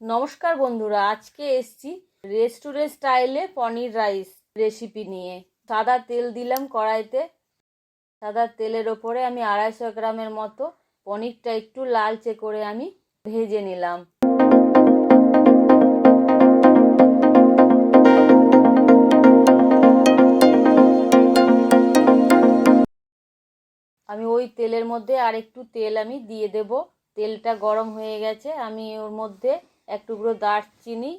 নমস্কার বন্ধুরা, আজকে এসছি রেস্টুরেন্ট স্টাইলে পনির রাইস রেসিপি নিয়ে। সাদা তেল দিলাম কড়াইতে। সাদা তেলের ওপরে আমি আড়াইশো গ্রামের মতো পনিরটা একটু লালচে করে আমি ভেজে নিলাম। আমি ওই তেলের মধ্যে আর একটু তেল আমি দিয়ে দেব। তেলটা গরম হয়ে গেছে, আমি ওর মধ্যে এক টুকরো দারচিনি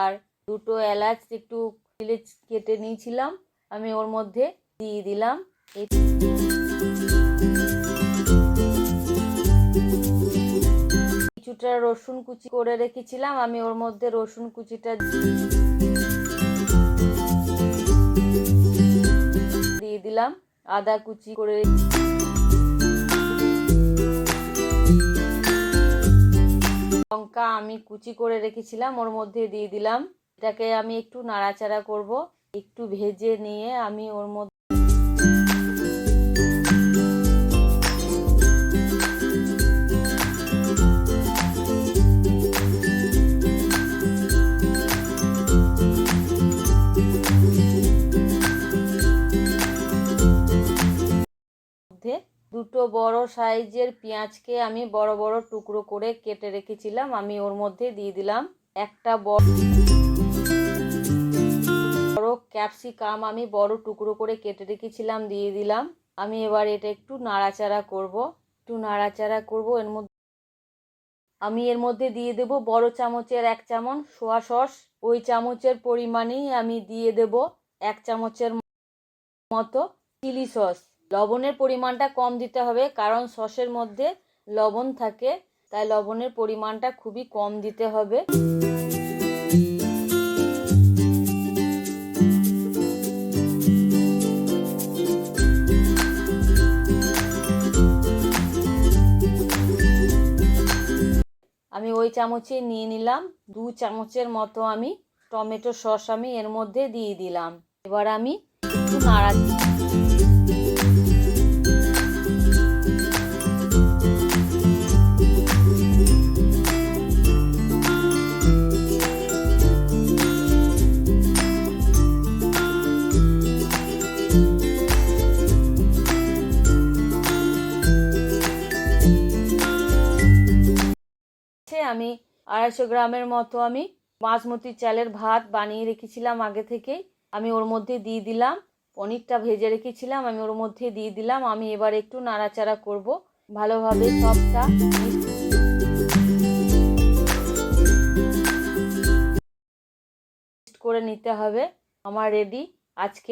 আর দুটো এলাচ একটু তিলে কেটে নিয়েছিলাম। আমি ওর মধ্যে দিয়ে দিলাম। কিছুটা রসুন কুচি করে রেখেছিলাম। আমি ওর মধ্যে রসুন কুচিটা দিয়ে দিলাম। আদা কুচি করে লঙ্কা আমি কুচি করে রেখেছিলাম, ওর মধ্যে দিয়ে দিলাম। এটাকে আমি একটু নাড়াচাড়া করব, একটু ভেজে নিয়ে আমি ওর মধ্যে দুটো বড় সাইজের পেঁয়াজকে আমি বড় বড় টুকরো করে কেটে রেখেছিলাম। আমি ওর মধ্যে দিয়ে দিলাম একটা বড় বড় ক্যাপসিকাম আমি বড় টুকরো করে কেটে রেখেছিলাম, দিয়ে দিলাম। আমি এবার এটা একটু নাড়াচাড়া করব, একটু নাড়াচাড়া করব। এর মধ্যে আমি এর মধ্যে দিয়ে দেব বড় চামচের এক চামচ সোয়া সস। ওই চামচের পরিমাণেই আমি দিয়ে দেব এক চামচের মতো চিলি সস। লবণের পরিমাণটা কম দিতে হবে, কারণ সসের মধ্যে লবণ থাকে, তাই লবণের পরিমাণটা খুবই কম দিতে হবে। আমি ওই চামচে নিয়ে নিলাম, দু চামচের মতো আমি টমেটো সস আমি এর মধ্যে দিয়ে দিলাম। এবার আমি একটু নাড়া আমি আড়াইশো গ্রামের মতো আমি বাসমতি চালের ভাত বানিয়ে রেখেছিলাম আগে থেকেই। আমি ওর মধ্যে দিয়ে দিলাম, পনিরটা ভেজে রেখেছিলাম, আমি ওর মধ্যে দিয়ে দিলাম। আমি এবার একটু নাড়াচাড়া করব, ভালোভাবে সবটা করে নিতে হবে। আমার রেডি, আজকে